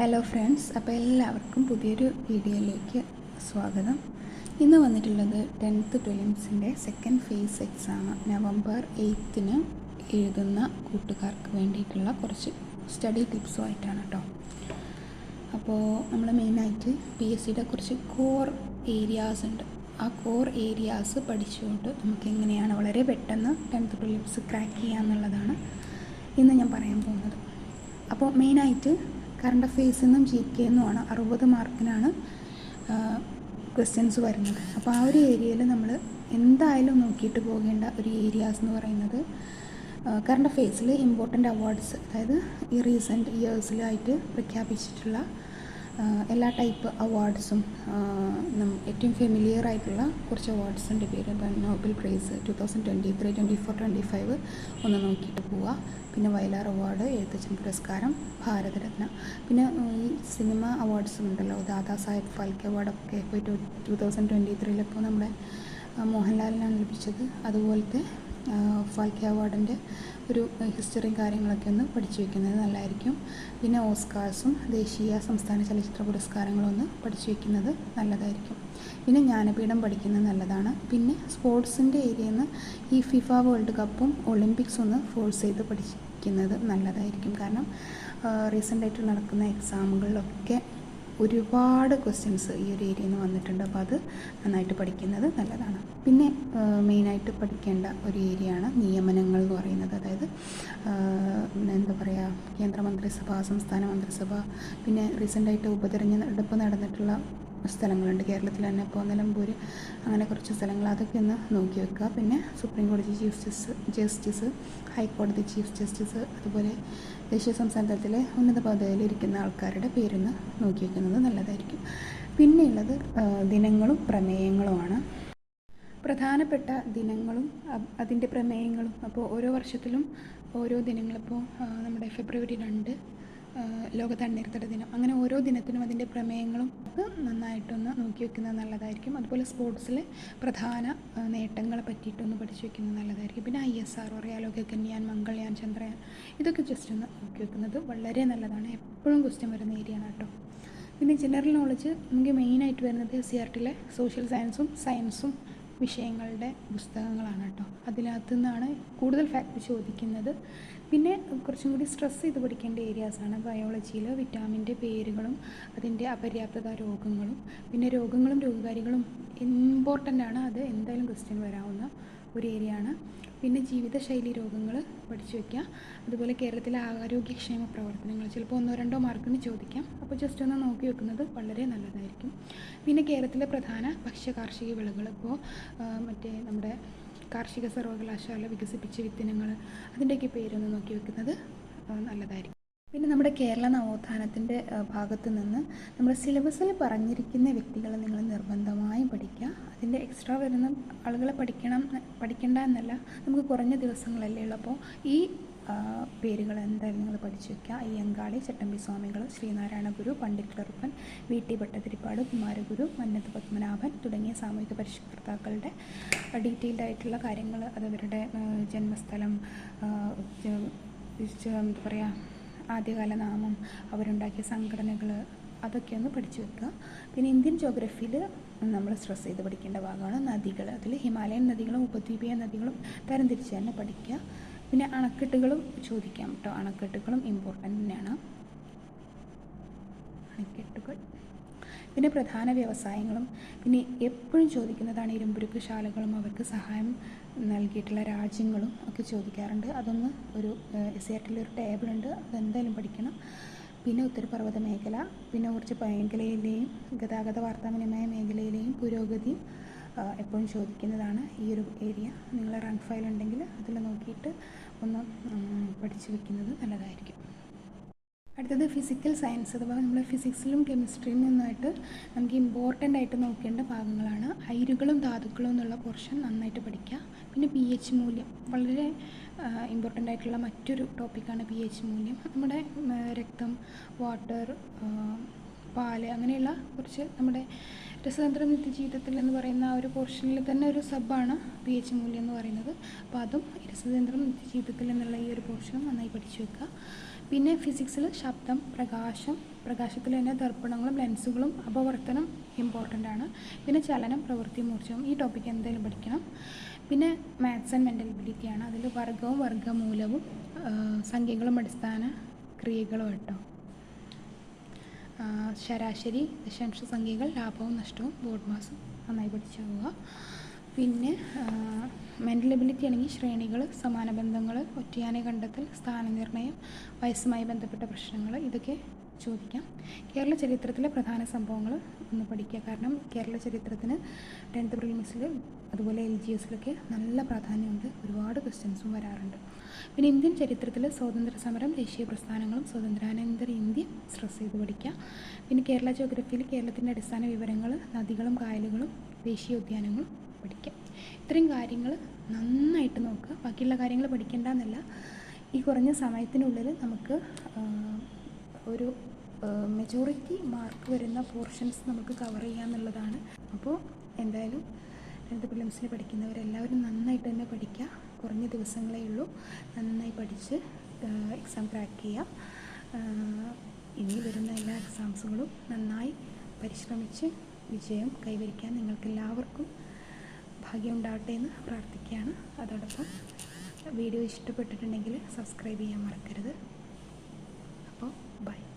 Hello friends അപ്പോൾ എല്ലാവർക്കും പുതിയൊരു വീഡിയോയിലേക്ക് സ്വാഗതം. ഇന്ന് വന്നിട്ടുള്ളത് ടെൻത്ത് പ്രിലിംസിന്റെ സെക്കൻഡ് ഫേസ് എക്സാം നവംബർ എയ്ത്തിന് എഴുതുന്ന കൂട്ടുകാർക്ക് വേണ്ടിയിട്ടുള്ള കുറച്ച് സ്റ്റഡി ടിപ്സുമായിട്ടാണ് കേട്ടോ അപ്പോൾ നമ്മൾ മെയിനായിട്ട് പി എസ് സിയുടെ കുറച്ച് കോർ ഏരിയാസ് ഉണ്ട്. ആ കോർ ഏരിയാസ് പഠിച്ചുകൊണ്ട് നമുക്ക് എങ്ങനെയാണ് വളരെ പെട്ടെന്ന് ടെൻത്ത് പ്രിലിംസ് ക്രാക്ക് ചെയ്യുക എന്നുള്ളതാണ് ഇന്ന് ഞാൻ പറയാൻ പോകുന്നത്. അപ്പോൾ മെയിനായിട്ട് കറണ്ട് അഫെയർസിൽ നിന്നും ജി കെ എന്നുമാണ് അറുപത് മാർക്കിനാണ് ക്വസ്റ്റ്യൻസ് വരുന്നത്. അപ്പോൾ ആ ഒരു ഏരിയയിൽ നമ്മൾ എന്തായാലും നോക്കിയിട്ട് പോകേണ്ട ഒരു ഏരിയാസ് എന്ന് പറയുന്നത് കറണ്ട് അഫെയർസിൽ ഇമ്പോർട്ടന്റ് അവാർഡ്സ് അതായത് ഈ റീസെന്റ് ഇയേഴ്സിലായിട്ട് പ്രഖ്യാപിച്ചിട്ടുള്ള എല്ലാ ടൈപ്പ് അവാർഡ്സും ഏറ്റവും ഫെമിലിയർ ആയിട്ടുള്ള കുറച്ച് അവാർഡ്സിന്റെ പേര്. Nobel prize two thousand twenty three twenty four twenty five ഒന്ന് നോക്കിയിട്ട് പോവുക പിന്നെ വയലാർ അവാർഡ് എഴുത്തച്ഛൻ പുരസ്കാരം ഭാരതരത്ന. പിന്നെ ഈ സിനിമ അവാർഡ്സും ഉണ്ടല്ലോ. ദാദാ സാഹിബ് ഫാൽക്കെ അവാർഡൊക്കെ ഇപ്പോൾ ടു ടു തൗസൻഡ് ട്വന്റി ത്രീയിലിപ്പോൾ നമ്മുടെ മോഹൻലാലിനാണ് ലഭിച്ചത്. അതുപോലത്തെ ആ, ഫാൽക്കെ അവാർഡിന്റെ ഒരു ഹിസ്റ്ററിയും കാര്യങ്ങളൊക്കെ ഒന്ന് പഠിച്ചു വെക്കുന്നത് നല്ലതായിരിക്കും. പിന്നെ ഓസ്കാർസും ദേശീയ സംസ്ഥാന ചലച്ചിത്ര പുരസ്കാരങ്ങളും ഒന്ന് പഠിച്ചു വെക്കുന്നത് നല്ലതായിരിക്കും. പിന്നെ ജ്ഞാനപീഠം പഠിക്കുന്നത് നല്ലതാണ്. പിന്നെ സ്പോർട്സിന്റെ ഏരിയയിൽ നിന്ന് ഈ ഫിഫ വേൾഡ് കപ്പും ഒളിമ്പിക്സും ഒന്ന് ഫോഴ്സ് ചെയ്ത് പഠിക്കുന്നത് നല്ലതായിരിക്കും. കാരണം റീസെന്റായിട്ട് നടക്കുന്ന എക്സാമുകളിലൊക്കെ ഒരുപാട് ക്വസ്റ്റ്യൻസ് ഈ ഒരു ഏരിയയിൽ നിന്ന് വന്നിട്ടുണ്ട്. അപ്പോൾ അത് നന്നായിട്ട് പഠിക്കുന്നത് നല്ലതാണ്. പിന്നെ മെയിനായിട്ട് പഠിക്കേണ്ട ഒരു ഏരിയയാണ് നിയമനങ്ങൾ എന്ന് പറയുന്നത്. അതായത് എന്താ പറയുക കേന്ദ്രമന്ത്രിസഭ സംസ്ഥാന മന്ത്രിസഭ പിന്നെ റീസെന്റായിട്ട് ഉപതെരഞ്ഞെടുപ്പ് നടന്നിട്ടുള്ള സ്ഥലങ്ങളുണ്ട്. കേരളത്തിൽ തന്നെ ഇപ്പോൾ നിലമ്പൂർ അങ്ങനെ കുറച്ച് സ്ഥലങ്ങൾ അതൊക്കെ ഒന്ന് നോക്കി വെക്കുക. പിന്നെ സുപ്രീം കോടതി ചീഫ് ജസ്റ്റിസ് ജസ്റ്റിസ് ഹൈക്കോടതി ചീഫ് ജസ്റ്റിസ് അതുപോലെ ദേശീയ സംസ്ഥാന തലത്തിലെ ഉന്നത പദവിയിലിരിക്കുന്ന ആൾക്കാരുടെ പേരൊന്ന് നോക്കി വെക്കുന്നത് നല്ലതായിരിക്കും. പിന്നെയുള്ളത് ദിനങ്ങളും പ്രമേയങ്ങളുമാണ്. പ്രധാനപ്പെട്ട ദിനങ്ങളും അതിന്റെ പ്രമേയങ്ങളും അപ്പോൾ ഓരോ വർഷത്തിലും ഓരോ ദിനങ്ങളിപ്പോൾ നമ്മുടെ ഫെബ്രുവരി രണ്ട് ലോക തണ്ണീർത്തട ദിനം. അങ്ങനെ ഓരോ ദിനത്തിനും അതിന്റെ പ്രമേയങ്ങളും നന്നായിട്ടൊന്ന് നോക്കി വെക്കുന്നത് നല്ലതായിരിക്കും. അതുപോലെ സ്പോർട്സിലെ പ്രധാന നേട്ടങ്ങളെ പറ്റിയിട്ടൊന്ന് പഠിച്ചു വെക്കുന്നത് നല്ലതായിരിക്കും. പിന്നെ ഐ എസ് ആർ അറിയാലോ കന്യാൻ മംഗൾയാൻ ചന്ദ്രയാൻ ഇതൊക്കെ ജസ്റ്റ് ഒന്ന് നോക്കി വെക്കുന്നത് വളരെ നല്ലതാണ്. എപ്പോഴും ക്വസ്റ്റ്യൻ വരുന്ന ഏരിയയാണ് കേട്ടോ. പിന്നെ ജനറൽ നോളജ് നമുക്ക് മെയിനായിട്ട് വരുന്നത് സി ആർ ടിയിലെ സോഷ്യൽ സയൻസും സയൻസും വിഷയങ്ങളുടെ പുസ്തകങ്ങളാണ് കേട്ടോ. അതിനകത്തു നിന്നാണ് കൂടുതൽ ഫാക്ട് ചോദിക്കുന്നത്. പിന്നെ കുറച്ചും കൂടി സ്ട്രെസ് ചെയ്ത് പഠിക്കേണ്ട ഏരിയാസാണ് ബയോളജിയിൽ വിറ്റാമിന്റെ പേരുകളും അതിന്റെ അപര്യാപ്തത രോഗങ്ങളും പിന്നെ രോഗങ്ങളും രോഗകാരികളും ഇമ്പോർട്ടന്റ് ആണ്. അത് എന്തായാലും ക്വസ്റ്റ്യൻ വരാവുന്ന ഒരു ഏരിയ ആണ്. പിന്നെ ജീവിതശൈലി രോഗങ്ങൾ പഠിച്ചു വയ്ക്കുക അതുപോലെ കേരളത്തിലെ ആരോഗ്യക്ഷേമ പ്രവർത്തനങ്ങൾ ചിലപ്പോൾ ഒന്നോ രണ്ടോ മാർക്കിന് ചോദിക്കാം. അപ്പോൾ ജസ്റ്റ് ഒന്ന് നോക്കി വെക്കുന്നത് വളരെ നല്ലതായിരിക്കും. പിന്നെ കേരളത്തിലെ പ്രധാന ഭക്ഷ്യ കാർഷിക വിളകൾ ഇപ്പോൾ മറ്റേ നമ്മുടെ കാർഷിക സർവകലാശാല വികസിപ്പിച്ച വിത്തിനങ്ങൾ അതിന്റെയൊക്കെ പേരൊന്ന് നോക്കി വെക്കുന്നത് നല്ലതായിരിക്കും. പിന്നെ നമ്മുടെ കേരള നവോത്ഥാനത്തിന്റെ ഭാഗത്ത് നിന്ന് നമ്മുടെ സിലബസിൽ പറഞ്ഞിരിക്കുന്ന വ്യക്തികളെ നിങ്ങൾ നിർബന്ധമായും പഠിക്കുക. അതിന്റെ എക്സ്ട്രാ വരുന്ന ആളുകളെ പഠിക്കണം പഠിക്കേണ്ട എന്നല്ല നമുക്ക് കുറഞ്ഞ ദിവസങ്ങളല്ലേ ഉള്ളപ്പോൾ ഈ പേരുകൾ എന്തായാലും നിങ്ങൾ പഠിച്ചു വയ്ക്കുക അയ്യങ്കാളി ചട്ടമ്പി സ്വാമികൾ ശ്രീനാരായണ ഗുരു പണ്ഡിറ്റ് കറുപ്പൻ വി ടി ഭട്ടതിരിപ്പാട് കുമാരഗുരു മന്നത്ത് പത്മനാഭൻ തുടങ്ങിയ സാമൂഹിക പരിഷ്കർത്താക്കളുടെ ഡീറ്റെയിൽഡ് ആയിട്ടുള്ള കാര്യങ്ങൾ അതവരുടെ ജന്മസ്ഥലം എന്താ പറയുക ആദ്യകാല നാമം അവരുണ്ടാക്കിയ സംഘടനകൾ അതൊക്കെ ഒന്ന് പഠിച്ചു വെക്കുക. പിന്നെ ഇന്ത്യൻ ജോഗ്രഫിയിൽ നമ്മൾ സ്ട്രെസ് ചെയ്ത് പഠിക്കേണ്ട ഭാഗമാണ് നദികൾ. അതിൽ ഹിമാലയൻ നദികളും ഉപദ്വീപീയ നദികളും തരംതിരിച്ച് തന്നെ പഠിക്കുക. പിന്നെ അണക്കെട്ടുകളും ചോദിക്കാം കേട്ടോ അണക്കെട്ടുകളും ഇമ്പോർട്ടന്റ് തന്നെയാണ്. അണക്കെട്ടുകൾ. പിന്നെ പ്രധാന വ്യവസായങ്ങളും. പിന്നെ എപ്പോഴും ചോദിക്കുന്നതാണ് ഇരുമ്പുരുക്ക് ശാലകളും അവർക്ക് സഹായം നൽകിയിട്ടുള്ള രാജ്യങ്ങളും ഒക്കെ ചോദിക്കാറുണ്ട്. അതൊന്ന് ഒരു എസ് ഒരു ടേബിളുണ്ട് അതെന്തായാലും പഠിക്കണം. പിന്നെ ഉത്തരപർവത മേഖല പിന്നെ കുറച്ച് മേഖലയിലെയും ഗതാഗത വാർത്താവിനിമയ മേഖലയിലെയും പുരോഗതിയും ആ, എപ്പോഴും ചോദിക്കുന്നതാണ് ഈ ഒരു ഏരിയ നിങ്ങൾ റൺ ഫയൽ ഉണ്ടെങ്കിൽ അതിൽ നോക്കിയിട്ട് ഒന്ന് പഠിച്ചു വെക്കുന്നത് നല്ലതായിരിക്കും. അടുത്തത് ഫിസിക്കൽ സയൻസ് അഥവാ നമ്മൾ ഫിസിക്സിലും കെമിസ്ട്രിയിൽ നിന്നായിട്ട് നമുക്ക് ഇമ്പോർട്ടന്റ് ആയിട്ട് നോക്കേണ്ട ഭാഗങ്ങളാണ്. അയിരുകളും ധാതുക്കളും എന്നുള്ള പോർഷൻ നന്നായിട്ട് പഠിക്കുക. പിന്നെ പി എച്ച് മൂല്യം. വളരെ ഇമ്പോർട്ടന്റ് ആയിട്ടുള്ള മറ്റൊരു ടോപ്പിക്കാണ് പി എച്ച് മൂല്യം. നമ്മുടെ രക്തം വാട്ടർ പാൽ അങ്ങനെയുള്ള കുറച്ച് നമ്മുടെ രസതന്ത്ര നിത്യജീവിതത്തിൽ എന്ന് പറയുന്ന ആ ഒരു പോർഷനിൽ തന്നെ ഒരു സബാണ് പി എച്ച് മൂല്യം എന്ന് പറയുന്നത്. അപ്പോൾ അതും രസതന്ത്രം നിത്യജീവിതത്തിൽ എന്നുള്ള ഈ ഒരു പോർഷനും നന്നായി പഠിച്ചു വെക്കുക. പിന്നെ ഫിസിക്സിൽ ശബ്ദം പ്രകാശം പ്രകാശത്തിൽ തന്നെ ദർപ്പണങ്ങളും ലെൻസുകളും അപവർത്തനം ഇമ്പോർട്ടന്റ് ആണ്. പിന്നെ ചലനം പ്രവൃത്തി മൂർച്ചവും ഈ ടോപ്പിക്ക് എന്തായാലും പഠിക്കണം. പിന്നെ മാത്സ് ആൻഡ് മെന്റൽ എബിലിറ്റി ആണ്. അതിൽ വർഗവും വർഗമൂലവും സംഖ്യകളും അടിസ്ഥാന ക്രിയകളും കേട്ടോ ശരാശരി ദശാംശ സംഖ്യകൾ ലാഭവും നഷ്ടവും ബോർഡ് മാസം നന്നായി പഠിച്ചു പോവുക. പിന്നെ മെന്റൽ എബിലിറ്റി ആണെങ്കിൽ ശ്രേണികൾ സമാന ബന്ധങ്ങൾ ഒറ്റയാനെ കണ്ടെത്തൽ സ്ഥാനനിർണയം വയസ്സുമായി ബന്ധപ്പെട്ട പ്രശ്നങ്ങൾ ഇതൊക്കെ ചോദിക്കാം. കേരള ചരിത്രത്തിലെ പ്രധാന സംഭവങ്ങൾ ഒന്ന് പഠിക്കുക. കാരണം കേരള ചരിത്രത്തിന് ടെൻത്ത് പ്രിലിംസിൽ അതുപോലെ എൽ ജി എസിലൊക്കെ നല്ല പ്രാധാന്യമുണ്ട്. ഒരുപാട് ക്വസ്റ്റ്യൻസും വരാറുണ്ട്. പിന്നെ ഇന്ത്യൻ ചരിത്രത്തിൽ സ്വാതന്ത്ര്യ സമരം ദേശീയ പ്രസ്ഥാനങ്ങളും സ്വാതന്ത്ര്യാനന്തര ഇന്ത്യ സ്ട്രെസ് ചെയ്ത് പഠിക്കുക. പിന്നെ കേരള ജോഗ്രഫിയിൽ കേരളത്തിന്റെ അടിസ്ഥാന വിവരങ്ങൾ നദികളും കായലുകളും ദേശീയ ഉദ്യാനങ്ങളും പഠിക്കാം ഇത്രയും കാര്യങ്ങൾ നന്നായിട്ട് നോക്കുക. ബാക്കിയുള്ള കാര്യങ്ങൾ പഠിക്കേണ്ടെന്നല്ല. ഈ കുറഞ്ഞ സമയത്തിനുള്ളിൽ നമുക്ക് ഒരു മെജോറിറ്റി മാർക്ക് വരുന്ന പോർഷൻസ് നമുക്ക് കവർ ചെയ്യാന്നുള്ളതാണ്. അപ്പോൾ എന്തായാലും ലളിത പ്രിലിംസിന് പഠിക്കുന്നവരെല്ലാവരും നന്നായിട്ട് തന്നെ പഠിക്കുക കുറഞ്ഞ ദിവസങ്ങളേ ഉള്ളൂ. നന്നായി പഠിച്ച് എക്സാം ക്രാക്ക് ചെയ്യുക ഇനി വരുന്ന എല്ലാ എക്സാംസുകളും നന്നായി പരിശ്രമിച്ച് വിജയം കൈവരിക്കാൻ നിങ്ങൾക്കെല്ലാവർക്കും ഭാഗ്യം ഉണ്ടാവട്ടെ എന്ന് പ്രാർത്ഥിക്കുകയാണ്. അതോടൊപ്പം വീഡിയോ ഇഷ്ടപ്പെട്ടിട്ടുണ്ടെങ്കിൽ സബ്സ്ക്രൈബ് ചെയ്യാൻ മറക്കരുത്. അപ്പോൾ ബൈ